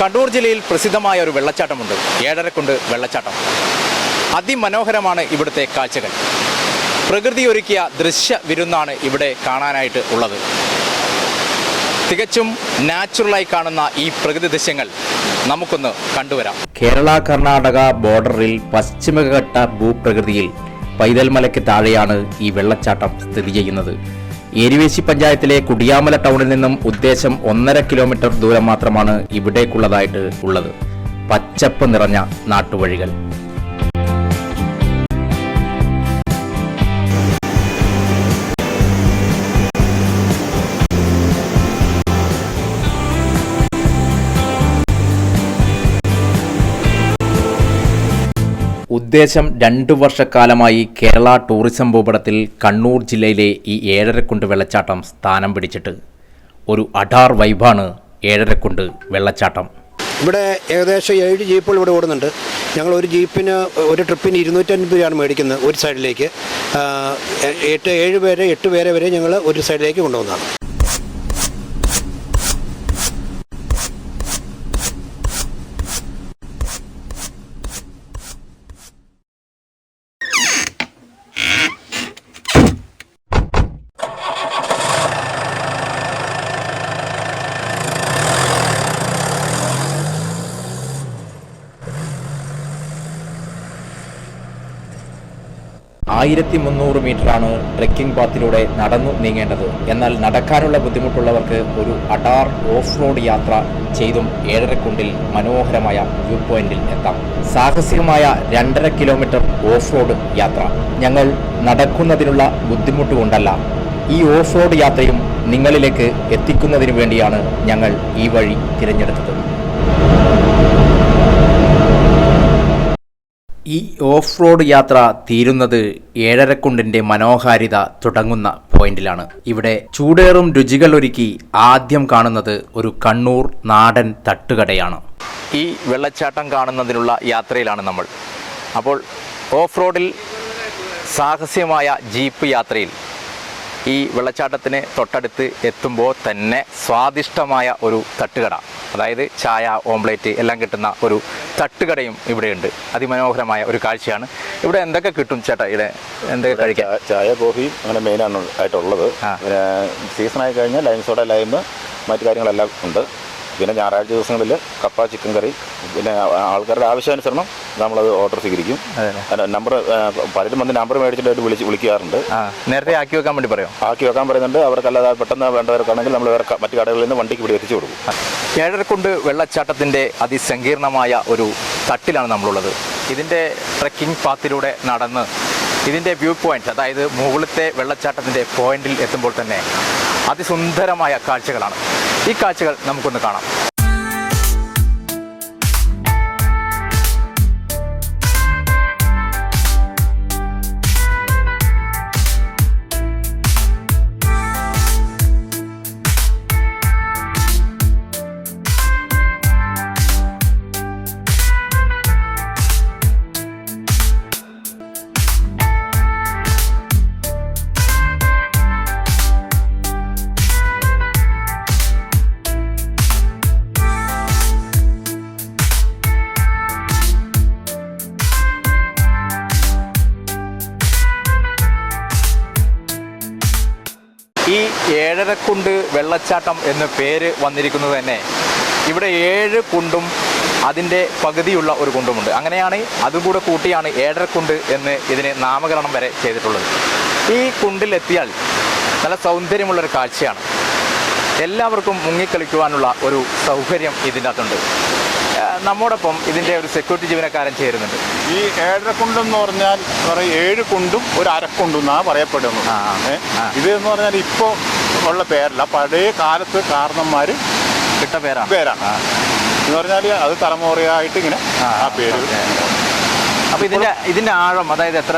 കണ്ണൂർ ജില്ലയിൽ പ്രസിദ്ധമായ ഒരു വെള്ളച്ചാട്ടമുണ്ട്. ഏഴരക്കുണ്ട് വെള്ളച്ചാട്ടം. അതിമനോഹരമാണ് ഇവിടുത്തെ കാഴ്ചകൾ. പ്രകൃതി ഒരുക്കിയ ദൃശ്യ വിരുന്നാണ് ഇവിടെ കാണാനായിട്ട് ഉള്ളത്. തികച്ചും നാച്ചുറലായി കാണുന്ന ഈ പ്രകൃതി ദൃശ്യങ്ങൾ നമുക്കൊന്ന് കണ്ടുവരാം. കേരള കർണാടക ബോർഡറിൽ പശ്ചിമഘട്ട ഭൂപ്രകൃതിയിൽ പൈതൽമലയ്ക്ക് താഴെയാണ് ഈ വെള്ളച്ചാട്ടം സ്ഥിതി ചെയ്യുന്നത്. ഏരിവേശി പഞ്ചായത്തിലെ കുടിയാമല ടൗണിൽ നിന്നും ഉദ്ദേശം ഒന്നര കിലോമീറ്റർ ദൂരം മാത്രമാണ് ഇവിടേക്കുള്ളതായിട്ട് ഉള്ളത്. പച്ചപ്പ് നിറഞ്ഞ നാട്ടുവഴികൾ. ഉദ്ദേശം രണ്ടു വർഷക്കാലമായി കേരള ടൂറിസം ഭൂപടത്തിൽ കണ്ണൂർ ജില്ലയിലെ ഈ ഏഴരക്കുണ്ട് വെള്ളച്ചാട്ടം സ്ഥാനം പിടിച്ചിട്ട്. ഒരു അഡാർ വൈബാണ് ഏഴരക്കുണ്ട് വെള്ളച്ചാട്ടം. ഇവിടെ ഏകദേശം ഏഴ് ജീപ്പുകൾ ഇവിടെ ഓടുന്നുണ്ട്. ഞങ്ങൾ ഒരു ജീപ്പിന് ഒരു ട്രിപ്പിന് ഇരുന്നൂറ്റൻപത് രൂപയാണ് മേടിക്കുന്നത് ഒരു സൈഡിലേക്ക്. എട്ട് ഏഴ് പേരെ എട്ട് പേരെ വരെ ഞങ്ങൾ ഒരു സൈഡിലേക്ക് കൊണ്ടുപോകുന്നതാണ് ആയിരത്തി മുന്നൂറ് മീറ്ററാണ് ട്രെക്കിംഗ് പാത്തിലൂടെ നടന്നു നീങ്ങേണ്ടത്. എന്നാൽ നടക്കാനുള്ള ബുദ്ധിമുട്ടുള്ളവർക്ക് ഒരു അടാർ ഓഫ് റോഡ് യാത്ര ചെയ്തും ഏഴരക്കുണ്ടിൽ മനോഹരമായ വ്യൂ പോയിന്റിൽ എത്താം. സാഹസികമായ രണ്ടര കിലോമീറ്റർ ഓഫ് റോഡ് യാത്ര. ഞങ്ങൾ നടക്കുന്നതിനുള്ള ബുദ്ധിമുട്ട് കൊണ്ടല്ല ഈ ഓഫ് റോഡ് യാത്രയും നിങ്ങളിലേക്ക് എത്തിക്കുന്നതിനു വേണ്ടിയാണ് ഞങ്ങൾ ഈ വഴി തിരഞ്ഞെടുത്തത്. ഈ ഓഫ് റോഡ് യാത്ര തീരുന്നത് ഏഴരക്കുണ്ടിന്റെ മനോഹാരിത തുടങ്ങുന്ന പോയിന്റിലാണ്. ഇവിടെ ചൂടേറും രുചികൾ ഒരുക്കി ആദ്യം കാണുന്നത് ഒരു കണ്ണൂർ നാടൻ തട്ടുകടയാണ്. ഈ വെള്ളച്ചാട്ടം കാണുന്നതിനുള്ള യാത്രയിലാണ് നമ്മൾ. അപ്പോൾ ഓഫ് റോഡിൽ സാഹസ്യമായ ജീപ്പ് യാത്രയിൽ ഈ വെള്ളച്ചാട്ടത്തിന് തൊട്ടടുത്ത് എത്തുമ്പോൾ തന്നെ സ്വാദിഷ്ടമായ ഒരു തട്ടുകട. അതായത് ചായ ഓംപ്ലേറ്റ് എല്ലാം കിട്ടുന്ന ഒരു തട്ടുകടയും ഇവിടെയുണ്ട്. അതിമനോഹരമായ ഒരു കാഴ്ചയാണ്. ഇവിടെ എന്തൊക്കെ കിട്ടും ചേട്ടാ? ഇവിടെ എന്തൊക്കെ കഴിക്കാം ചായ കോഫിയും അങ്ങനെ മെയിനാണ് ആയിട്ടുള്ളത്. സീസണായി കഴിഞ്ഞാൽ ലൈം സോഡ ലൈം മറ്റു കാര്യങ്ങളെല്ലാം ഉണ്ട്. പിന്നെ ഞായറാഴ്ച ദിവസങ്ങളിൽ കപ്പ ചിക്കൻ കറി പിന്നെ ആൾക്കാരുടെ ആവശ്യാനുസരണം നമ്മളത് ഓർഡർ സ്വീകരിക്കും. നമ്പർ പലരും വന്ന് നമ്പർ മേടിച്ചിട്ട് വിളിച്ച് വിളിക്കാറുണ്ട്. നേരത്തെ ആക്കി വെക്കാൻ വേണ്ടി പറയും? ആക്കി വെക്കാൻ പറയുന്നുണ്ട്. അവർക്കല്ലാതെ പെട്ടെന്ന് വേണ്ടവർക്കാണെങ്കിൽ നമ്മൾ വേറെ മറ്റു കടകളിൽ നിന്ന് വണ്ടിക്ക് ഇവിടെ എത്തിച്ചു കൊടുക്കും. ഏഴരക്കുണ്ട് വെള്ളച്ചാട്ടത്തിന്റെ അതിസങ്കീർണമായ ഒരു തട്ടിലാണ് നമ്മളുള്ളത്. ഇതിന്റെ ട്രക്കിംഗ് പാത്തിലൂടെ നടന്ന് ഇതിന്റെ വ്യൂ പോയിന്റ് അതായത് മുകളിലത്തെ വെള്ളച്ചാട്ടത്തിന്റെ പോയിന്റിൽ എത്തുമ്പോൾ തന്നെ അതിസുന്ദരമായ കാഴ്ചകളാണ്. ഈ കാഴ്ചകൾ നമുക്കൊന്ന് കാണാം. വെള്ളച്ചാട്ടം എന്ന് പേര് വന്നിരിക്കുന്നത് തന്നെ. ഇവിടെ ഏഴ് കുണ്ടും അതിന്റെ പകുതിയുള്ള ഒരു കുണ്ടുമുണ്ട്. അങ്ങനെയാണ് അതും കൂടെ കൂട്ടിയാണ് ഏഴരക്കുണ്ട് എന്ന് ഇതിന് നാമകരണം വരെ ചെയ്തിട്ടുള്ളത്. ഈ കുണ്ടിലെത്തിയാൽ നല്ല സൗന്ദര്യമുള്ളൊരു കാഴ്ചയാണ്. എല്ലാവർക്കും മുങ്ങിക്കളിക്കുവാനുള്ള ഒരു സൗകര്യം ഇതിന്റെ അകത്തുണ്ട് നമ്മോടൊപ്പം ഇതിന്റെ ഒരു സെക്യൂരിറ്റി ജീവനക്കാരൻ ചേരുന്നുണ്ട്. ഈ ഏഴരക്കുണ്ടെന്ന് എന്ന് പറഞ്ഞാൽ ഏഴ് കുണ്ടും ഒരു അരക്കുണ്ടും എന്നാണ് പറയപ്പെടുന്നത്. ഇത് എന്ന് പറഞ്ഞാൽ ഇപ്പോൾ ഉള്ള പേരല്ല. പഴയ കാലത്ത് കാരണന്മാർ കിട്ട പേരാണ് പേരാണ്. എന്ന് പറഞ്ഞാൽ അത് തലമുറയായിട്ട് ഇങ്ങനെ ആ, പേര് അപ്പൊ അപ്പോൾ ഇതിന്റെ ഇതിന്റെ ആഴം അതായത് എത്ര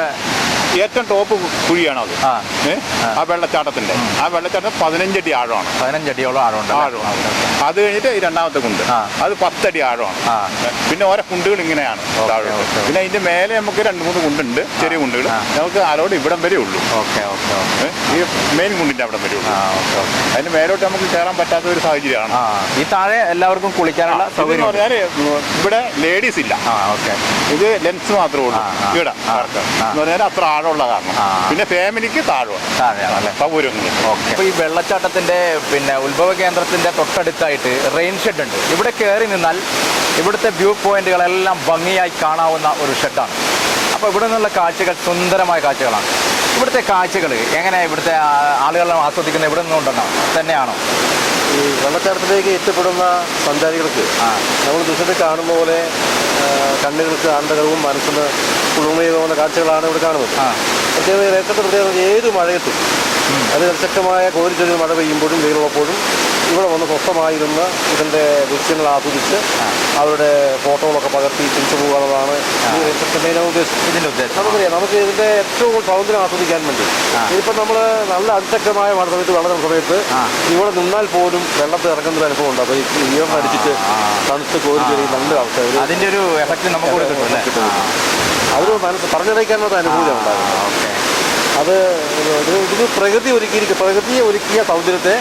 ഏറ്റവും ടോപ്പ് കുഴിയാണ് അത് ആ. വെള്ളച്ചാട്ടത്തിന്റെ. ആ വെള്ളച്ചാട്ടം പതിനഞ്ചടി ആഴമാണ്. പതിനഞ്ചടിയോളം ആഴമുണ്ട് ആഴമാണ് അത് കഴിഞ്ഞിട്ട് ഈ രണ്ടാമത്തെ കുണ്ട്. അത് പത്തടി ആഴമാണ്. പിന്നെ ഓരോ കുണ്ടുകൾ ഇങ്ങനെയാണ് താഴോട്ട്. പിന്നെ അതിന്റെ മേലെ നമുക്ക് രണ്ട് മൂന്ന് കുണ്ടുണ്ട് ചെറിയ കുണ്ടുകൾ. നമുക്ക് അലോട് ഇവിടം വരെ ഉള്ളൂ. ഓക്കെ ഓക്കെ ഈ മെയിൻ കുണ്ടിന്റെ അവിടം വരെ ഉള്ളൂ. അതിന്റെ അതിന് മേലോട്ട് നമുക്ക് കയറാൻ പറ്റാത്ത ഒരു സാഹചര്യമാണ്. ഈ താഴെ എല്ലാവർക്കും കുളിക്കാനുള്ള സൗകര്യം ഇവിടെ ലേഡീസ് ഇല്ല. ഓക്കെ. ഇത് ലെൻസ് മാത്രമേ ഉള്ളൂ. ഇവിടെ അത്ര ആൾ എന്ന് പറഞ്ഞാൽ അത്ര ആഴമുള്ള കാരണം പിന്നെ ഫാമിലിക്ക് താഴെയാണല്ലേ? സൗകര്യങ്ങൾ ഓക്കെ. അപ്പോൾ ഈ വെള്ളച്ചാട്ടത്തിന്റെ പിന്നെ ഉത്ഭവ കേന്ദ്രത്തിന്റെ തൊട്ടടുത്തായിട്ട് റെയിൻ ഷെഡ് ഉണ്ട്. ഇവിടെ കയറി നിന്നാൽ ഇവിടുത്തെ വ്യൂ പോയിന്റുകളെല്ലാം ഭംഗിയായി കാണാവുന്ന ഒരു ഷെഡാണ് അപ്പോൾ ഇവിടെ നിന്നുള്ള കാഴ്ചകൾ സുന്ദരമായ കാഴ്ചകളാണ്. ഇവിടുത്തെ കാഴ്ചകൾ എങ്ങനെ ഇവിടുത്തെ ആളുകളെ ആസ്വദിക്കുന്നത് ഇവിടെ നിന്നുകൊണ്ടാണോ തന്നെയാണോ? ഈ വെള്ളച്ചാട്ടത്തിലേക്ക് എത്തിപ്പെടുന്ന സഞ്ചാരികൾക്ക് നമ്മൾ ദൃശ്യത്തിൽ കാണുന്ന പോലെ കണ്ണുകൾക്ക് ആന്തകവും മനസ്സിന് കുളിർമയുന്ന കാഴ്ചകളാണ് ഇവിടെ കാണുന്നത്. പ്രത്യേകത ഏറ്റവും പ്രത്യേകത ഏത് മഴയത്തും അത് ശക്തമായ കോരിച്ചൊരു മഴ പെയ്യുമ്പോഴും വെയിലുള്ളപ്പോഴും ഇവിടെ വന്ന് സ്വസ്ഥമായിരുന്ന ഇതിന്റെ ദൃശ്യങ്ങൾ ആസ്വദിച്ച് അവരുടെ ഫോട്ടോകളൊക്കെ പകർത്തി തിരിച്ചു പോകാനുള്ളതാണ് ഉദ്ദേശം. നമുക്കറിയാം നമുക്ക് ഇതിന്റെ ഏറ്റവും സൗന്ദര്യം ആസ്വദിക്കാൻ വേണ്ടി. ഇപ്പം നമ്മൾ നല്ല അതിശക്തമായ മഴ സമയത്ത് വെള്ളം സമയത്ത് ഇവിടെ നിന്നാൽ പോലും വെള്ളത്തിൽ ഇറങ്ങുന്ന ഒരു അനുഭവം ഉണ്ട്. അപ്പോൾ ഈ ഈർന്ന് അടിച്ചിട്ട്. തണുത്ത് കോരി ചെറിയ നല്ല അവസ്ഥ അതിന്റെ ഒരു എഫക്റ്റ് നമുക്ക് കൂടെ കിട്ടും. അതൊരു മനസ്സ് പറഞ്ഞറിയിക്കാനുള്ള അനുഭൂതി ഉണ്ടാകും. ഓക്കെ. അത് ഇത് പ്രകൃതി ഒരുക്കിയിരിക്കുക പ്രകൃതിയെ ഒരുക്കിയ സൗന്ദര്യത്തെ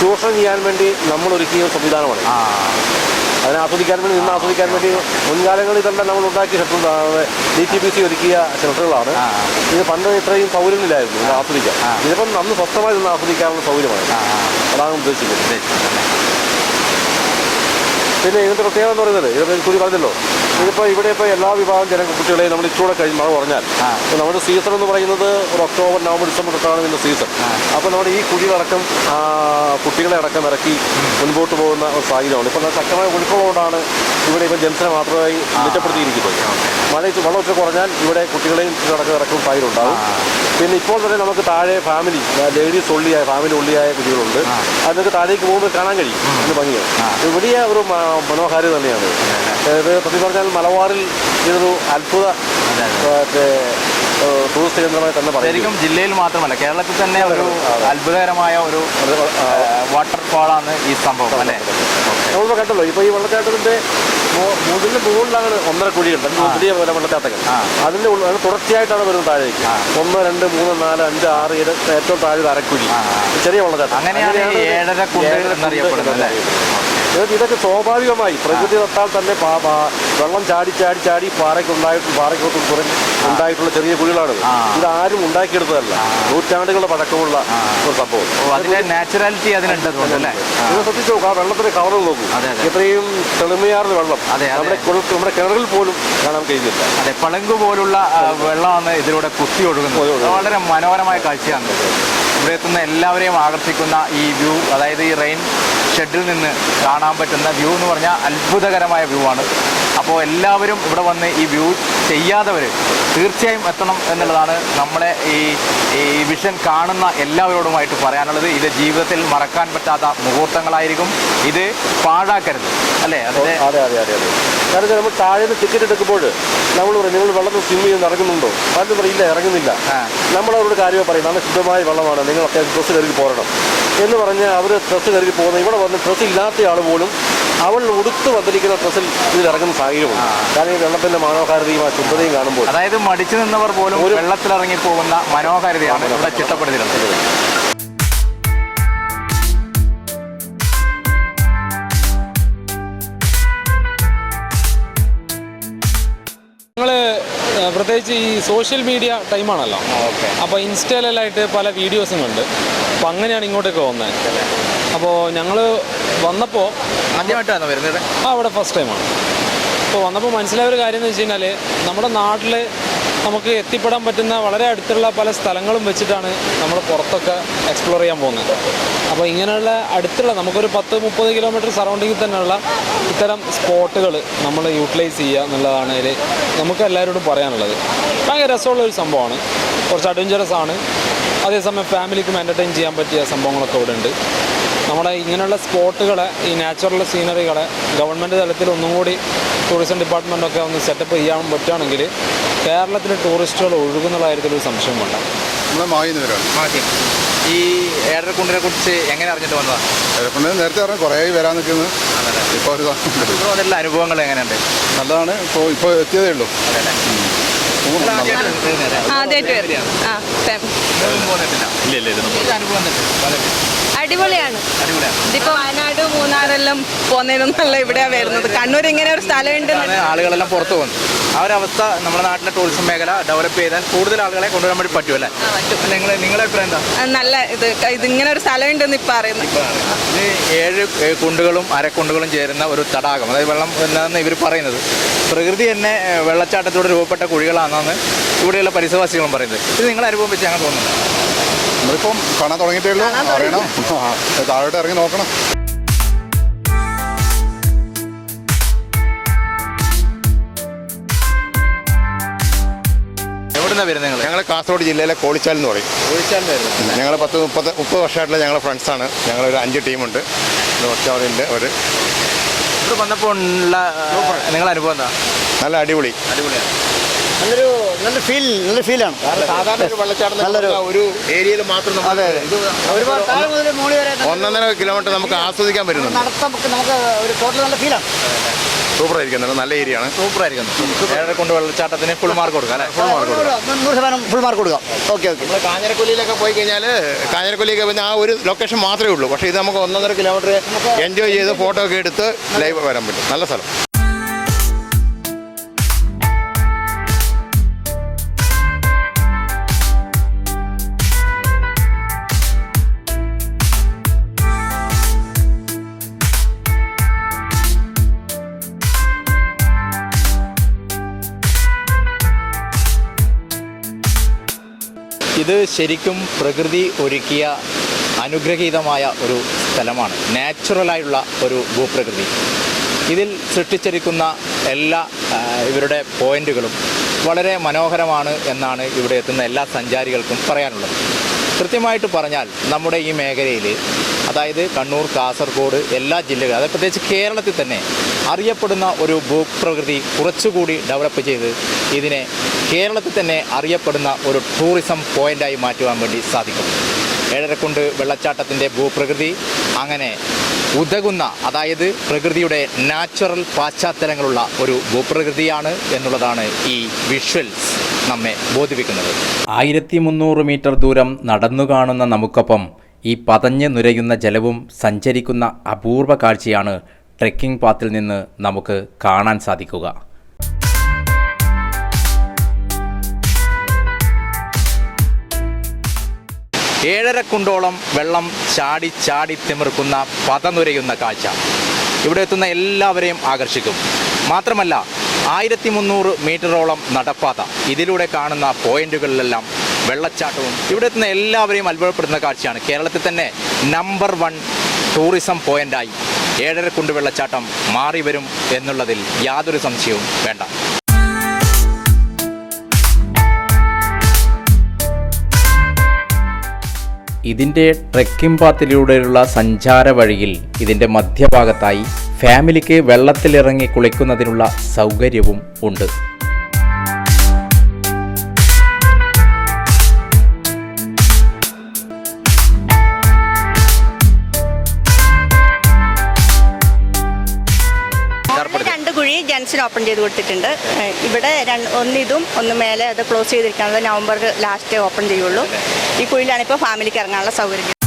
ചൂഷണം ചെയ്യാൻ വേണ്ടി നമ്മൾ ഒരുക്കിയ സംവിധാനമാണ്. അതിനെ ആസ്വദിക്കാൻ വേണ്ടി നിന്ന് ആസ്വദിക്കാൻ വേണ്ടി മുൻകാലങ്ങളിൽ തന്നെ നമ്മൾ ഉണ്ടാക്കിയ shelter D T P C ഒരുക്കിയ ഷെൽട്ടറുകളാണ്. ആ. ഇത് പണ്ട് ഇത്രയും സൗകര്യങ്ങളില്ലായിരുന്നു ഇത് ആസ്വദിക്കാൻ. ഇതിപ്പം അന്ന് സ്വസ്ഥമായി നിന്ന് ആസ്വദിക്കാനുള്ള സൗകര്യമാണ്. അതാണ് ഉദ്ദേശിക്കുന്നത്? പിന്നെ ഇതിന്റെ പ്രത്യേകത എന്ന് പറയുന്നത് ഇതിനെ കൂടി പറഞ്ഞല്ലോ. ഇതിപ്പോ ഇവിടെ ഇപ്പോൾ എല്ലാ വിഭാഗം ജന കുട്ടികളെയും നമ്മൾ ഇച്ചൂടെ കഴിഞ്ഞ് മഴ പറഞ്ഞാൽ നമ്മുടെ സീസൺ എന്ന് പറയുന്നത് ഒരു ഒക്ടോബർ നവംബർ ഡിസംബർ തൊട്ടാണ് ഇന്ന് സീസൺ അപ്പൊ അപ്പോൾ നമ്മുടെ ഈ കുഴികളടക്കം ആ, കുട്ടികളെ അടക്കം ഇറക്കി മുൻപോട്ട് പോകുന്ന ഒരു സാഹചര്യമാണ്. ഇപ്പൊ ശക്തമായ ഒഴുക്കുള്ളതുകൊണ്ടാണ് ഇവിടെ ഇപ്പം ജനത്തിനെ മാത്രമായി മെച്ചപ്പെടുത്തിയിരിക്കുന്നത് മഴ വെള്ളം ഇച്ചിരി കുറഞ്ഞാൽ ഇവിടെ കുട്ടികളെയും അടക്കം ഇറക്കും സാഹചര്യം ഉണ്ടാവും പിന്നെ ഇപ്പോൾ തന്നെ നമുക്ക് താഴെ ഫാമിലി ലേഡീസ് ഉള്ളിയായ ഫാമിലി ഉള്ളിയായ കുട്ടികളുണ്ട്. അത് നിങ്ങൾക്ക് താഴേക്ക് പോകുമ്പോൾ കാണാൻ കഴിയും. അത് ഭംഗിയാണ്. ഇവിടെ വലിയ ഒരു മനോഹാരി തന്നെയാണ്. ഇത് സത്യം പറഞ്ഞാൽ മലബാറിൽ ഇതൊരു അത്ഭുത ടൂറിസ്റ്റ് കേന്ദ്രമായി തന്നെ പറയും ശരിക്കും ജില്ലയിൽ മാത്രമല്ല കേരളത്തിൽ തന്നെ ഒരു അതെ. അത്ഭുതകരമായ ഒരു വാട്ടർഫാളാണ് ഈ സംഭവം അല്ലേ? നമ്മളിപ്പോൾ കണ്ടല്ലോ ഇപ്പോൾ ഈ വെള്ളച്ചാട്ടത്തിന്റെ മു- മുകളിൽ മുകളിലാണ് ഒന്നര കുഴിയുണ്ട് പുതിയ വലിയ വെള്ളച്ചാട്ടങ്ങൾ. അതിന്റെ ഉള്ളിൽ തുടർച്ചയായിട്ടാണ് വരുന്നത് താഴേക്ക്. ഒന്ന് രണ്ട് മൂന്ന് നാല് അഞ്ച് ആറ് ഏഴ് ഏറ്റവും താഴെ അരക്കുഴി. ചെറിയ വെള്ളച്ചാട്ടം. അങ്ങനെയാണ് ഏഴര കുഴികൾ എന്നറിയപ്പെടുന്നത്. ഇത് ഇതൊക്കെ സ്വാഭാവികമായി. പ്രകൃതി തൊട്ടാൽ തന്നെ വെള്ളം ചാടി ചാടി ചാടി പാറയ്ക്ക് ഉണ്ടായിട്ട് പാറയ്ക്കൊത്ത് കുറഞ്ഞ് ഉണ്ടായിട്ടുള്ള ചെറിയ കുഴികളാണ്. ഇത്. ആരും ഉണ്ടാക്കിയെടുത്തതല്ല. നൂറ്റാണ്ടുകളുടെ പഴക്കമുള്ള ഒരു സംഭവം. അതിന്റെ നാച്ചുറാലിറ്റി അതിനുണ്ട്. നിങ്ങൾ ശ്രദ്ധിച്ചു നോക്കൂ ആ വെള്ളത്തിന്റെ കവറ് നോക്കൂ. ഇത്രയും തെളിമയാർന്ന വെള്ളം. നമ്മുടെ നമ്മുടെ കിണറിൽ പോലും കാണാൻ കഴിയുന്നില്ല അതെ പളങ്ക് പോലുള്ള വെള്ളമാണ് ഇതിലൂടെ കുത്തി ഒഴുകുന്നത്. വളരെ മനോഹരമായ കാഴ്ചയാണ്. ഇവിടെ എത്തുന്ന എല്ലാവരെയും ആകർഷിക്കുന്ന ഈ വ്യൂ അതായത് ഈ റെയിൻ ഷെഡിൽ നിന്ന് കാണാൻ പറ്റുന്ന വ്യൂ എന്ന് പറഞ്ഞാൽ അത്ഭുതകരമായ വ്യൂ ആണ്. അപ്പോൾ എല്ലാവരും ഇവിടെ വന്ന് ഈ വ്യൂ ചെയ്യാത്തവർ തീർച്ചയായും എത്തണം എന്നുള്ളതാണ് നമ്മളെ ഈ ഈ വിഷൻ കാണുന്ന എല്ലാവരോടുമായിട്ട് പറയാനുള്ളത്. ഇത് ജീവിതത്തിൽ മറക്കാൻ പറ്റാത്ത മുഹൂർത്തങ്ങളായിരിക്കും. ഇത് പാഴാക്കരുത്. അല്ലേ? അതെ അതെ അതെ അതെ. കാരണം നമ്മൾ താഴെ നിന്ന് ടിക്കറ്റ് എടുക്കുമ്പോൾ നമ്മൾ പറയും നിങ്ങൾ വെള്ളത്തിൽ സ്വിം ചെയ്യുന്ന ഇറങ്ങുന്നുണ്ടോ പലരും പറയില്ല ഇറങ്ങുന്നില്ല. നമ്മളവരോട് നമ്മൾ അവരോട് കാര്യമായി പറയും നല്ല ശുദ്ധമായ വെള്ളമാണ് നിങ്ങളൊക്കെ ഡ്രസ്സ് കരുതി പോരണം. എന്ന് പറഞ്ഞ് അവർ ഡ്രസ്സ് കരുതി പോകുന്ന ഇവിടെ വന്ന് ഡ്രസ്സ് ഇല്ലാത്ത ആൾ പോലും അവൾ ഉടുത്ത് വന്നിരിക്കുന്ന ഡ്രസ്സിൽ ഇതിൽ ഇറങ്ങുന്ന സാഹചര്യമുണ്ട്. കാരണം ഈ വെള്ളത്തിന്റെ മനോഹാരിതയും ആ ശുദ്ധതയും കാണുമ്പോൾ അതായത് മടിച്ചു നിന്നവർ പോലും ഒരു- വെള്ളത്തിലിറങ്ങി പോകുന്ന മനോഹാരിതയാണ് ഇവിടെ ചിട്ടപ്പെടുത്തിയിട്ടുള്ളത് പ്രത്യേകിച്ച് ഈ സോഷ്യൽ മീഡിയ ടൈമാണല്ലോ. ഓക്കെ. അപ്പോൾ ഇൻസ്റ്റയിലെല്ലാമായിട്ട് പല വീഡിയോസും കണ്ട് അപ്പോൾ അങ്ങനെയാണ് ഇങ്ങോട്ടേക്ക് വന്നത് അപ്പോ ഞങ്ങൾ വന്നപ്പോൾ ആദ്യമായിട്ടാണ് വരുന്നത്? ആ അവിടെ ഫസ്റ്റ് ടൈമാണ് അപ്പോൾ വന്നപ്പോൾ മനസ്സിലായ ഒരു കാര്യം എന്ന് വെച്ച് കഴിഞ്ഞാൽ നമ്മുടെ നാട്ടിൽ നമുക്ക് എത്തിപ്പെടാൻ പറ്റുന്ന വളരെ അടുത്തുള്ള പല സ്ഥലങ്ങളും വെച്ചിട്ടാണ് നമ്മൾ പുറത്തൊക്കെ എക്സ്പ്ലോർ ചെയ്യാൻ പോകുന്നത്. അപ്പോൾ ഇങ്ങനെയുള്ള അടുത്തുള്ള നമുക്കൊരു പത്ത് മുപ്പത് കിലോമീറ്റർ സറൗണ്ടിങ്ങിൽ തന്നെയുള്ള ഇത്തരം സ്പോട്ടുകൾ നമ്മൾ യൂട്ടിലൈസ് ചെയ്യുക എന്നുള്ളതാണ് ഇതിൽ നമുക്ക് എല്ലാവരോടും പറയാനുള്ളത്. ഭയങ്കര രസമുള്ള ഒരു സംഭവമാണ്. കുറച്ച് അഡ്വഞ്ചറസ് ആണ്. അതേസമയം ഫാമിലിക്കും എന്റർടൈൻ ചെയ്യാൻ പറ്റിയ സംഭവങ്ങളൊക്കെ ഇവിടെ ഉണ്ട് നമ്മുടെ ഇങ്ങനെയുള്ള സ്പോട്ടുകൾ ഈ നാച്ചുറൽ സീനറികൾ ഗവൺമെന്റ് തലത്തിൽ ഒന്നും കൂടി ടൂറിസം ഡിപ്പാർട്ട്മെന്റൊക്കെ ഒന്ന് സെറ്റപ്പ് ചെയ്യാൻ പറ്റുകയാണെങ്കിൽ കേരളത്തിലെ ടൂറിസ്റ്റുകൾ ഒഴുകുന്നുള്ള കാര്യത്തിൽ ഒരു സംശയം വേണ്ട. നമ്മൾ മായിന്ന് വരാം ആദ്യം ഈ ഏഴരക്കുണ്ടിനെ കുറിച്ച് എങ്ങനെ അറിഞ്ഞിട്ട് വന്നതാ? എലപ്പുണ്ട് നേരത്തെ പറഞ്ഞാൽ കുറേ വരാൻ നിൽക്കുന്നു. ഇപ്പോൾ ഒരു വന്നിട്ടുള്ള അനുഭവങ്ങൾ എങ്ങനെയുണ്ട്? നല്ലതാണ്. ഇപ്പോൾ ഇപ്പോൾ എത്തിയതേ ഉള്ളൂ. ആദ്യമായിട്ട് വരും ആ ഫാം അടിപൊളിയാണ്. ഇതിപ്പോ വയനാട് മൂന്നാറെല്ലാം പോകുന്നതിനൊന്നല്ല ഇവിടെയാ വരുന്നത്. കണ്ണൂർ ഇങ്ങനെ ഒരു സ്ഥലമുണ്ട്. ആളുകളെല്ലാം പുറത്തു പോകുന്നു. ആ ഒരു അവസ്ഥ നമ്മുടെ നാട്ടിലെ ടൂറിസം മേഖല ഡെവലപ്പ് ചെയ്താൽ കൂടുതൽ ആളുകളെ കൊണ്ടുവരാൻ വേണ്ടി പറ്റും അല്ലേ? നിങ്ങൾ നിങ്ങളുടെ അഭിപ്രായം എന്താ? നല്ല ഇത്. ഇതിങ്ങനെ ഒരു സ്ഥലം ഉണ്ടെന്ന് ഇപ്പൊ അറിയുന്നു ഇത് ഏഴ് കുണ്ടുകളും അരക്കുണ്ടുകളും ചേരുന്ന ഒരു തടാകം. അതായത് വെള്ളം എന്നാണ് ഇവർ പറയുന്നത്. പ്രകൃതി തന്നെ വെള്ളച്ചാട്ടത്തോടെ രൂപപ്പെട്ട കുഴികളാണെന്നാണ് ഇവിടെയുള്ള പരിസരവാസികളും പറയുന്നത്. ഇത് നിങ്ങളുടെ അനുഭവം വെച്ച് ഞങ്ങൾ തോന്നുന്നു നമ്മളിപ്പം കാണാൻ തുടങ്ങിയിട്ടേ ഉള്ളൂ. അറിയണം. താഴോട്ട് ഇറങ്ങി നോക്കണം. വരുന്നത് നിങ്ങൾ ഞങ്ങൾ കാസർഗോഡ് ജില്ലയിലെ കോളിച്ചാൽ എന്ന് പറയും. ഞങ്ങൾ പത്ത് മുപ്പത് മുപ്പത് വർഷമായിട്ടുള്ള ഞങ്ങളുടെ ഫ്രണ്ട്സാണ് ഞങ്ങളൊരു അഞ്ച് ടീമുണ്ട്. ഒറ്റവരുണ്ട് ഒരു ഇവിടെ വന്നപ്പോൾ ഉള്ള നിങ്ങളുടെ അനുഭവം എന്താ? നല്ല അടിപൊളി. അടിപൊളിയാണ്. നല്ലൊരു നല്ല ഫീൽ നല്ല ഫീലാണ് സാധാരണ ഒരു വെള്ളച്ചാട്ടം നല്ലൊരു- ഒരു ഏരിയയിൽ മാത്രം നമുക്ക് അതെ ഒരുപാട് താഴെ മുതൽ മോളി വരെ ഒന്നൊന്നര കിലോമീറ്റർ നമുക്ക് ആസ്വദിക്കാൻ പറ്റുന്നുണ്ട്. നടത്താൻ നമുക്ക് നമുക്ക് ഒരു ടോട്ടൽ നല്ല ഫീലാണ് സൂപ്പർ ആയിരിക്കും നല്ല ഏരിയ ആണ്. സൂപ്പർ ആയിരിക്കുന്നു കൊണ്ട് വെള്ളച്ചാട്ടത്തിന് ഫുൾ മാർക്ക് കൊടുക്കാം അല്ലേ? ഫുൾ മാർക്ക് കൊടുക്കാം നൂറ് ശതമാനം ഫുൾ മാർക്ക് കൊടുക്കാം. ഓക്കെ ഓക്കെ നമ്മൾ കാഞ്ഞിരക്കൊല്ലിയിലൊക്കെ പോയി കഴിഞ്ഞാൽ കാഞ്ഞിരക്കൊല്ലിയൊക്കെ പിന്നെ ആ ഒരു ലൊക്കേഷൻ മാത്രമേ ഉള്ളൂ. പക്ഷേ ഇത് നമുക്ക് ഒന്നൊന്നര കിലോമീറ്റർ എൻജോയ് ചെയ്ത് ഫോട്ടോ ഒക്കെ എടുത്ത് ലൈവ് വരാൻ പറ്റും. നല്ല സ്ഥലം. ശരിക്കും പ്രകൃതി ഒരുക്കിയ അനുഗ്രഹീതമായ ഒരു സ്ഥലമാണ്. നാച്ചുറലായുള്ള ഒരു ഭൂപ്രകൃതി. ഇതിൽ സൃഷ്ടിച്ചിരിക്കുന്ന എല്ലാ ഇവരുടെ പോയിന്റുകളും വളരെ മനോഹരമാണ് എന്നാണ് ഇവിടെ എത്തുന്ന എല്ലാ സഞ്ചാരികൾക്കും പറയാനുള്ളത്. കൃത്യമായിട്ട് പറഞ്ഞാൽ നമ്മുടെ ഈ മേഖലയിൽ അതായത് കണ്ണൂർ കാസർഗോഡ് എല്ലാ ജില്ലകളും അതായത് പ്രത്യേകിച്ച് കേരളത്തിൽ തന്നെ അറിയപ്പെടുന്ന ഒരു ഭൂപ്രകൃതി കുറച്ചുകൂടി ഡെവലപ്പ് ചെയ്ത് ഇതിനെ കേരളത്തിൽ തന്നെ അറിയപ്പെടുന്ന ഒരു ടൂറിസം പോയിന്റായി മാറ്റുവാൻ വേണ്ടി സാധിക്കും. ഏഴരക്കുണ്ട് വെള്ളച്ചാട്ടത്തിന്റെ ഭൂപ്രകൃതി അങ്ങനെ ഉതകുന്ന അതായത് പ്രകൃതിയുടെ നാച്ചുറൽ പാശ്ചാത്തലങ്ങളുള്ള ഒരു ഭൂപ്രകൃതിയാണ് എന്നുള്ളതാണ് ഈ വിഷ്വൽസ് നമ്മെ ബോധിപ്പിക്കുന്നത്. ആയിരത്തി മുന്നൂറ് മീറ്റർ ദൂരം നടന്നു കാണുന്ന നമുക്കൊപ്പം ഈ പതഞ്ഞ് നുരയുന്ന ജലവും സഞ്ചരിക്കുന്ന അപൂർവ കാഴ്ചയാണ് ട്രെക്കിംഗ് പാത്തിൽ നിന്ന് നമുക്ക് കാണാൻ സാധിക്കുക. ഏഴര കുണ്ടോളം വെള്ളം ചാടി ചാടി തിമിർക്കുന്ന പതനുരയുന്ന കാഴ്ച. ഇവിടെ എത്തുന്ന എല്ലാവരെയും ആകർഷിക്കും. മാത്രമല്ല ആയിരത്തി മുന്നൂറ് മീറ്ററോളം നടപ്പാത. ഇതിലൂടെ കാണുന്ന പോയിന്റുകളിലെല്ലാം വെള്ളച്ചാട്ടവും ഇവിടെ എത്തുന്ന എല്ലാവരെയും അത്ഭുതപ്പെടുന്ന കാഴ്ചയാണ്. കേരളത്തിൽ തന്നെ നമ്പർ വൺ ടൂറിസം പോയിന്റായി ഏഴരക്കുണ്ട് വെള്ളച്ചാട്ടം മാറി വരും എന്നുള്ളതിൽ യാതൊരു സംശയവും വേണ്ട. ഇതിന്റെ ട്രെക്കിംഗ് പാത്തിലൂടെയുള്ള സഞ്ചാര വഴിയിൽ ഇതിന്റെ മധ്യഭാഗത്തായി ഫാമിലിക്ക് വെള്ളത്തിലിറങ്ങി കുളിക്കുന്നതിനുള്ള സൗകര്യവും ഉണ്ട്. കുഴി ഓപ്പൺ ചെയ്ത് കൊടുത്തിട്ടുണ്ട്. ഇവിടെ രണ്ട് ഒന്ന് ഇതും ഒന്ന് മേലെ അത് ക്ലോസ് ചെയ്തിരിക്കാനുള്ളത് നവംബർ ലാസ്റ്റ് ഓപ്പൺ ചെയ്യുള്ളൂ. ഈ കുഴിയിലാണ് ഇപ്പോൾ ഫാമിലിക്ക് ഇറങ്ങാനുള്ള സൗകര്യം.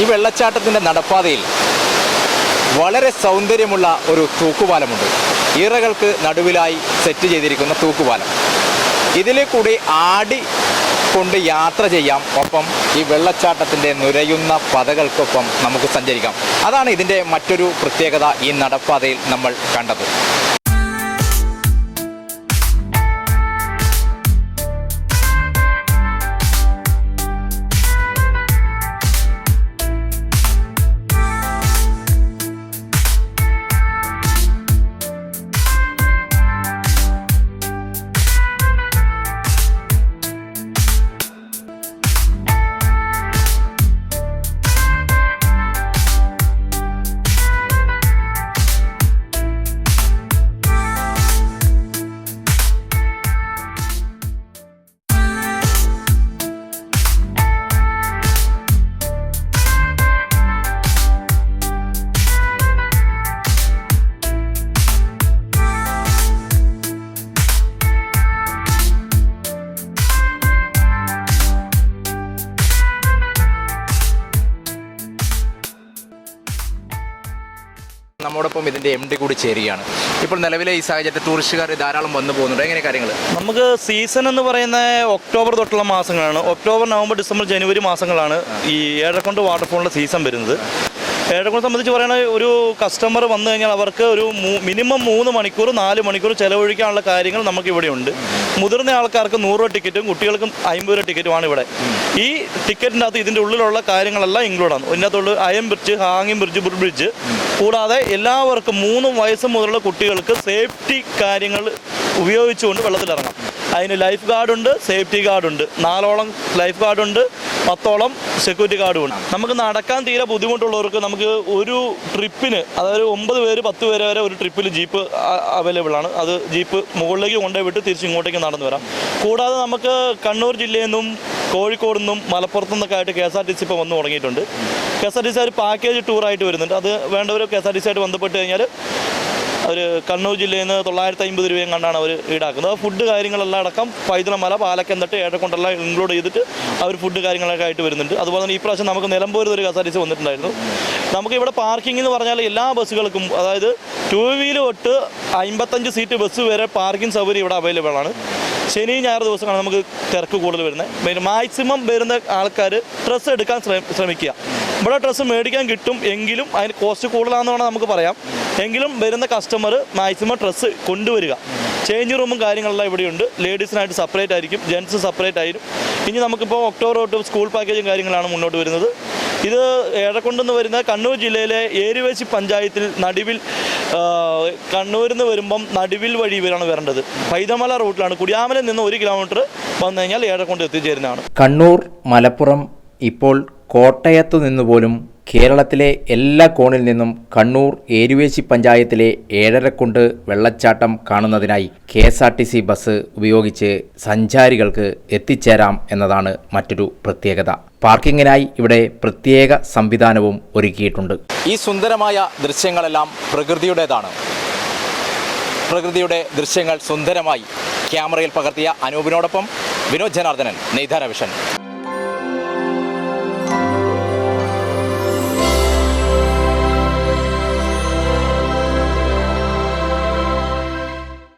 ഈ വെള്ളച്ചാട്ടത്തിന്റെ നടപ്പാതയിൽ വളരെ സൗന്ദര്യമുള്ള ഒരു തൂക്കുപാലമുണ്ട്. ഈറകൾക്ക് നടുവിലായി സെറ്റ് ചെയ്തിരിക്കുന്ന തൂക്കുപാലം. ഇതിൽ കൂടി ആടി കൊണ്ട് യാത്ര ചെയ്യാം. ഒപ്പം ഈ വെള്ളച്ചാട്ടത്തിന്റെ നുരയുന്ന പതകൾക്കൊപ്പം നമുക്ക് സഞ്ചരിക്കാം. അതാണ് ഇതിന്റെ മറ്റൊരു പ്രത്യേകത ഈ നടപ്പാതയിൽ നമ്മൾ കണ്ടത്. നമ്മോടൊപ്പം ഇതിന്റെ എം ഡി കൂടി ചേരുകയാണ്. ഇപ്പോൾ നിലവിലെ ഈ സാഹചര്യത്തിൽ ടൂറിസ്റ്റുകാർ ധാരാളം വന്നു പോകുന്നുണ്ട്. എങ്ങനെ കാര്യങ്ങൾ നമുക്ക് സീസൺ എന്ന് പറയുന്ന ഒക്ടോബർ തൊട്ടുള്ള മാസങ്ങളാണ്. ഒക്ടോബർ നവംബർ ഡിസംബർ ജനുവരി മാസങ്ങളാണ് ഈ ഏഴക്കൊണ്ട് വാട്ടർഫോളിന്റെ സീസൺ വരുന്നത്. ഏഴക്കൊണ്ട് സംബന്ധിച്ച് പറയുന്ന ഒരു കസ്റ്റമർ വന്നു കഴിഞ്ഞാൽ അവർക്ക് ഒരു മിനിമം മൂന്ന് മണിക്കൂർ നാല് മണിക്കൂർ ചെലവഴിക്കാനുള്ള കാര്യങ്ങൾ നമുക്ക് ഇവിടെ ഉണ്ട് മുതിർന്ന ആൾക്കാർക്ക് നൂറ് രൂപ ടിക്കറ്റും കുട്ടികൾക്കും അമ്പത് രൂപ ടിക്കറ്റുമാണ് ഇവിടെ. ഈ ടിക്കറ്റിന്റെ അകത്ത് ഇതിന്റെ ഉള്ളിലുള്ള കാര്യങ്ങളെല്ലാം ഇൻക്ലൂഡ് ആണ്. ഇതിനകത്തുള്ള അയം ബ്രിഡ്ജ് ഹാങ്ങിം ബ്രിഡ്ജ് ബ്രിഡ്ജ് കൂടാതെ എല്ലാവർക്കും മൂന്ന് വയസ്സ് മുതലുള്ള കുട്ടികൾക്ക് സേഫ്റ്റി കാര്യങ്ങൾ ഉപയോഗിച്ചുകൊണ്ട് വെള്ളത്തിലിറങ്ങാം. അതിന് ലൈഫ് ഗാർഡുണ്ട് സേഫ്റ്റി ഗാർഡുണ്ട് നാലോളം ലൈഫ് ഗാർഡുണ്ട് പത്തോളം സെക്യൂരിറ്റി ഗാർഡും ഉണ്ട്. നമുക്ക് നടക്കാൻ തീരെ ബുദ്ധിമുട്ടുള്ളവർക്ക് നമുക്ക് ഒരു ട്രിപ്പിന് അതായത് ഒമ്പത് പേര് പത്ത് പേര് വരെ ഒരു ട്രിപ്പിൽ ജീപ്പ് അവൈലബിൾ ആണ്. അത് ജീപ്പ് മുകളിലേക്ക് കൊണ്ടുപോയി വിട്ട് തിരിച്ച് ഇങ്ങോട്ടേക്ക് നടന്നു വരാം. കൂടാതെ നമുക്ക് കണ്ണൂർ ജില്ലയിൽ നിന്നും കോഴിക്കോട് നിന്നും മലപ്പുറത്തു നിന്നൊക്കെ ആയിട്ട് K S R T C ഇപ്പോൾ വന്നു തുടങ്ങിയിട്ടുണ്ട്. K S R T C ഒരു പാക്കേജ് ടൂറായിട്ട് വരുന്നുണ്ട്. അത് വേണ്ടവർ K S R T C ആയിട്ട് ബന്ധപ്പെട്ട് കഴിഞ്ഞാൽ അവർ കണ്ണൂർ ജില്ലയിൽ നിന്ന് തൊള്ളായിരത്തി അമ്പത് രൂപയും കണ്ടാണ് അവർ ഈടാക്കുന്നത്. ഫുഡ് കാര്യങ്ങളെല്ലാം അടക്കം പൈതലമല പാലക്കന്തട്ട് ഏഴക്കൊണ്ടെല്ലാം ഇൻക്ലൂഡ് ചെയ്തിട്ട് അവർ ഫുഡ് കാര്യങ്ങളൊക്കെ ആയിട്ട് വരുന്നുണ്ട്. അതുപോലെ തന്നെ ഈ പ്രാവശ്യം നമുക്ക് നിലമ്പൂർ ഒരു കസാരിച്ച് വന്നിട്ടുണ്ടായിരുന്നു. നമുക്ക് ഇവിടെ പാർക്കിംഗ് എന്ന് പറഞ്ഞാൽ എല്ലാ ബസ്സുകൾക്കും അതായത് ടു വീലർ തൊട്ട് അമ്പത്തഞ്ച് സീറ്റ് ബസ് വരെ പാർക്കിംഗ് സൗകര്യം ഇവിടെ അവൈലബിൾ ആണ്. ശനി ഞായർ ദിവസങ്ങളാണ് നമുക്ക് തിരക്ക് കൂടുതൽ വരുന്നത്. മാക്സിമം വരുന്ന ആൾക്കാർ ഡ്രസ്സ് എടുക്കാൻ ശ്രമിക്കുക. ഇവിടെ ഡ്രസ്സ് മേടിക്കാൻ കിട്ടും എങ്കിലും അതിന് കോസ്റ്റ് കൂടുതലാണെന്ന് വേണം നമുക്ക് പറയാം. എങ്കിലും വരുന്ന കസ്റ്റമർ മാക്സിമം ഡ്രസ്സ് കൊണ്ടുവരിക. ചേഞ്ച് റൂമും കാര്യങ്ങളെല്ലാം ഇവിടെയുണ്ട്. ലേഡീസിനായിട്ട് സെപ്പറേറ്റ് ആയിരിക്കും. ജെൻസ് സെപ്പറേറ്റ് ആയിരിക്കും. ഇനി നമുക്കിപ്പോൾ ഒക്ടോബർ തൊട്ട് സ്കൂൾ പാക്കേജും കാര്യങ്ങളാണ് മുന്നോട്ട് വരുന്നത്. ഇത് ഏഴക്കൊണ്ടെന്ന് വരുന്ന കണ്ണൂർ ജില്ലയിലെ ഏരുവേശി പഞ്ചായത്തിൽ നടുവിൽ കണ്ണൂരിൽ നിന്ന് വരുമ്പം നടുവിൽ വഴി ഇവരാണ് വരേണ്ടത്. പൈതമല റൂട്ടിലാണ്. കുടിയാമലയിൽ നിന്ന് ഒരു കിലോമീറ്റർ വന്നു കഴിഞ്ഞാൽ ഏഴക്കൊണ്ട് എത്തിച്ചേരുന്നതാണ്. കണ്ണൂർ മലപ്പുറം ഇപ്പോൾ കോട്ടയത്തു നിന്നുപോലും കേരളത്തിലെ എല്ലാ കോണിൽ നിന്നും കണ്ണൂർ ഏരുവേശി പഞ്ചായത്തിലെ ഏഴരക്കുണ്ട് വെള്ളച്ചാട്ടം കാണുന്നതിനായി K S R T C bus ഉപയോഗിച്ച് സഞ്ചാരികൾക്ക് എത്തിച്ചേരാം എന്നതാണ് മറ്റൊരു പ്രത്യേകത. പാർക്കിങ്ങിനായി ഇവിടെ പ്രത്യേക സംവിധാനവും ഒരുക്കിയിട്ടുണ്ട്. ഈ സുന്ദരമായ ദൃശ്യങ്ങളെല്ലാം പ്രകൃതിയുടേതാണ്. പ്രകൃതിയുടെ ദൃശ്യങ്ങൾ സുന്ദരമായി ക്യാമറയിൽ പകർത്തിയ അനൂപിനോടൊപ്പം വിനോദ് ജനാർദ്ദനൻ നെയ്താര വിഷൻ.